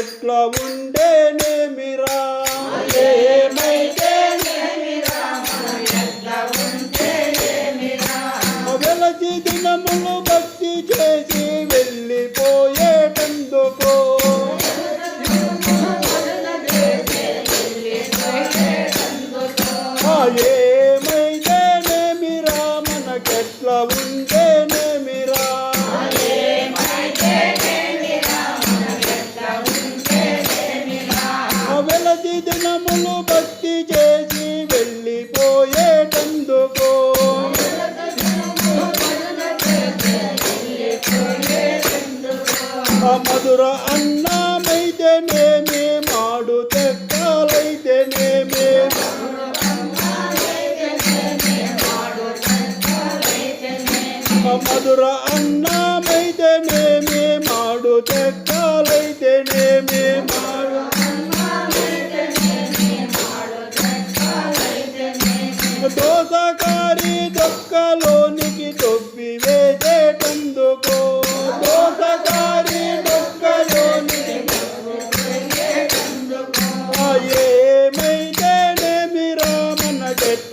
మనకెట్లా ఉండేనేమిరా మధుర అన్నమైతేనేమి మాడు తెక్కాలైతేనేమి. ఆ మధుర అన్నమైతేనేమి మాడు తెక్కాలైతేనేమి.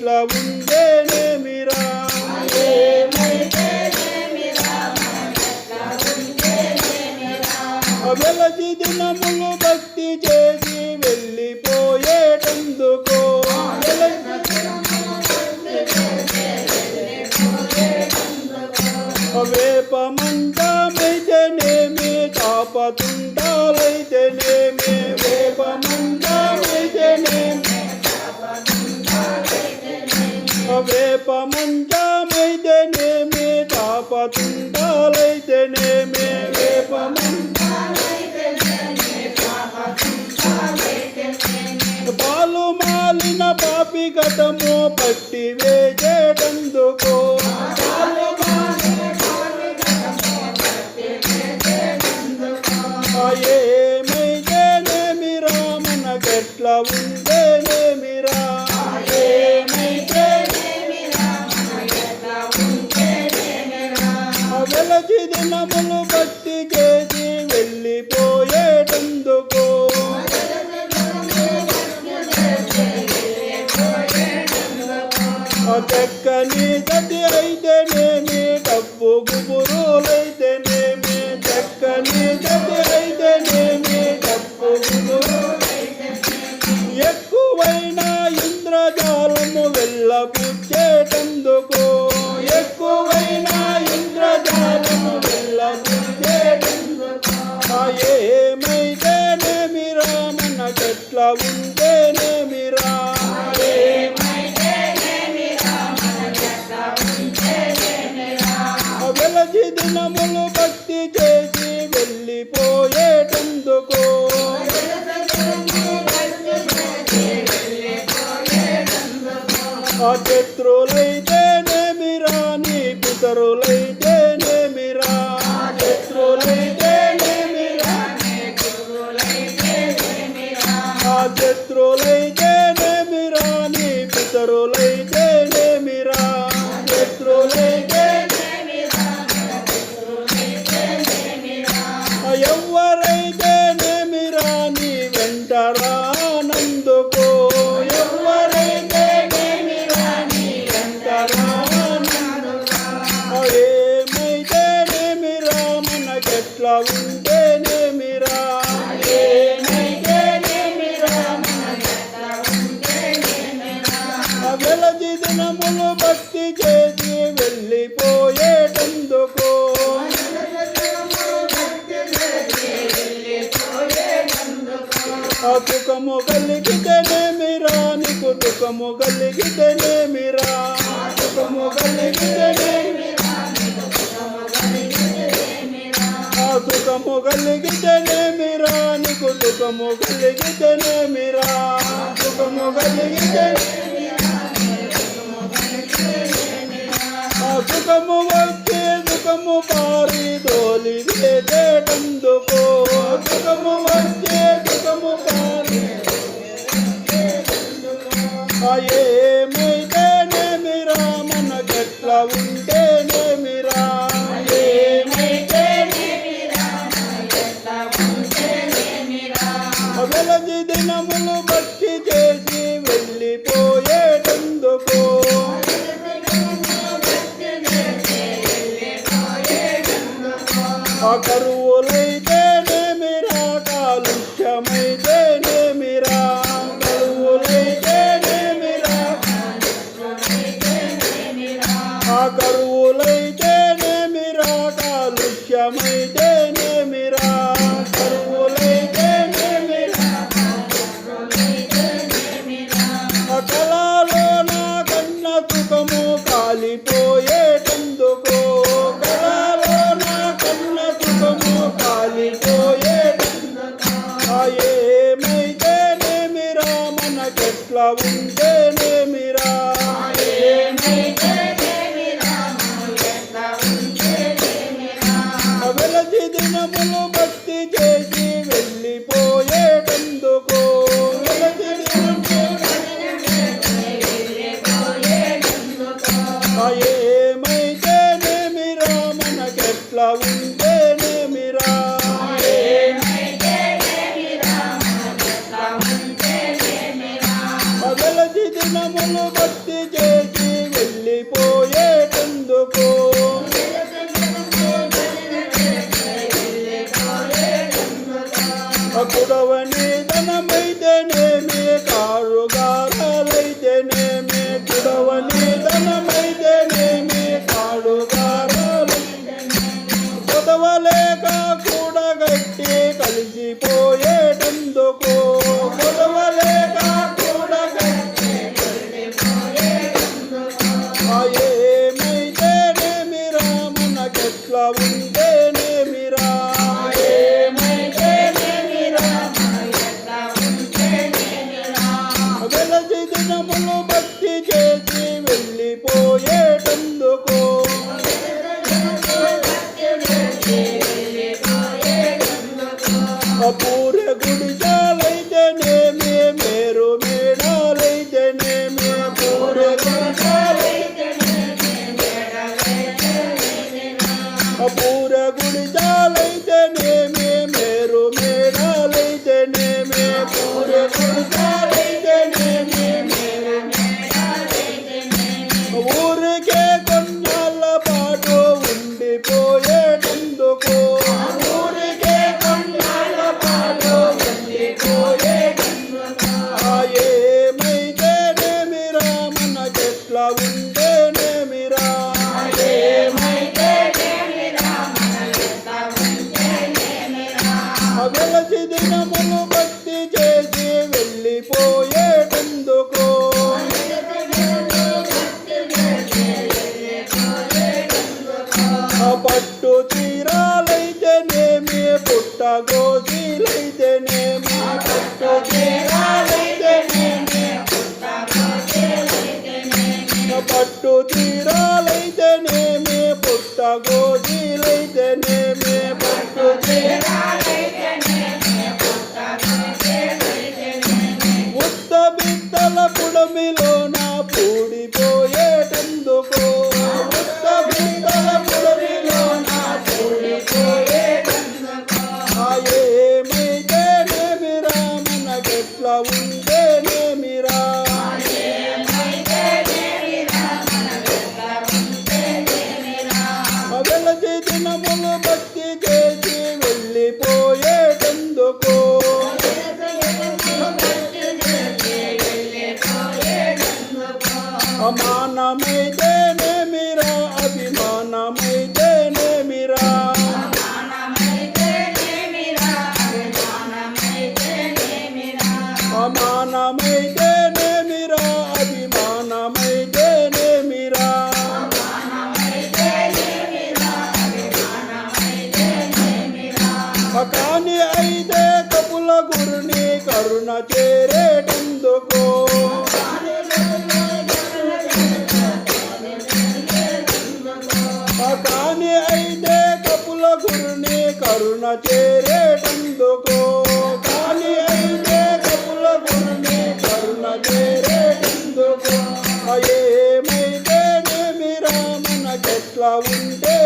మనకెట్లా ఉండేనేమిరా వెలచి దినములు భక్తి చేసి వెళ్ళిపోయేటందుకో. వెలచి వేప మంచమైతేనేమి తాపతుండాలైతేనేమి వేప మంచమైతేనేమి తాపతుండాలైతేనేమి పాలు మాలిన పాపి గతమో పట్టివే వెలచి భక్తి చేసి వెళ్ళిపోయేటందుకో. చెక్కని గతి అయితేనేమి డబ్బు గుబురులైతేనేమి చెక్కని గతి మనకెట్లా ఉంటేనేమిరా వెలచి దినములు భక్తి చేసి వెళ్ళిపోయేటందుకు. ఆ శత్రులైతేనేమిరా నీ పితరులైతేనేమిరా శత్రులైతేనేమిరా శత్రులైతేనేమిరా సుఖము కలిగితేనేమిరా నీకు సుఖము కలిగితేనేమిరా సుఖము కలిగితేనేమిరా ఆ సుఖము కలిగితేనేమిరా నీకు సుఖము కలిగితేనేమిరా సుఖము కలిగితే ఆ సుఖము వచ్చే దుఃఖము పారి దోలి వేసేటందుకో వెళ్ళిపోయేటందుకు ఆ కరువులైతే నేమిరా కాలుష్యమైతే నేమిరా కరువులైతే నేమిరా ఆ కరువులైతే నేమిరా కాలుష్యమైతే ఎట్లా ఉంటే go delay అయితే కపుల గురుని కరుణ చేరేటెందుకో? కానీ అయితే కపుల గురుని కరుణ చేరేటెందుకో? కానీ అయితే కపుల గురుని కరుణ చేరేటెందుకో? ఏమైతే రామన చెట్ల ఉంటే